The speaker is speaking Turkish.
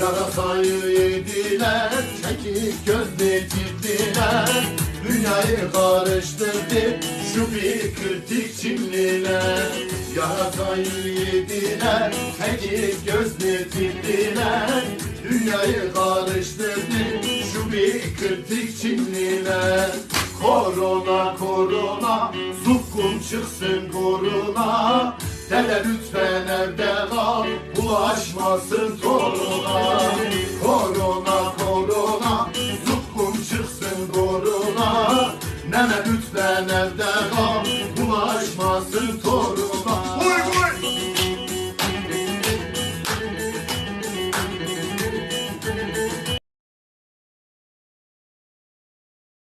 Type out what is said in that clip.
Yarasayı yediler, çekik gittiler Dünyayı karıştırdı şu bir kritik çimliler. Yarasayı yediler, çekik gittiler Dünyayı karıştırdı gibi kritik Çinliler Korona korona zukkum çıksın korona Dede lütfen evde kal bulaşmasın toruna. Korona korona zukkum çıksın korona Nene lütfen evde kal bulaşmasın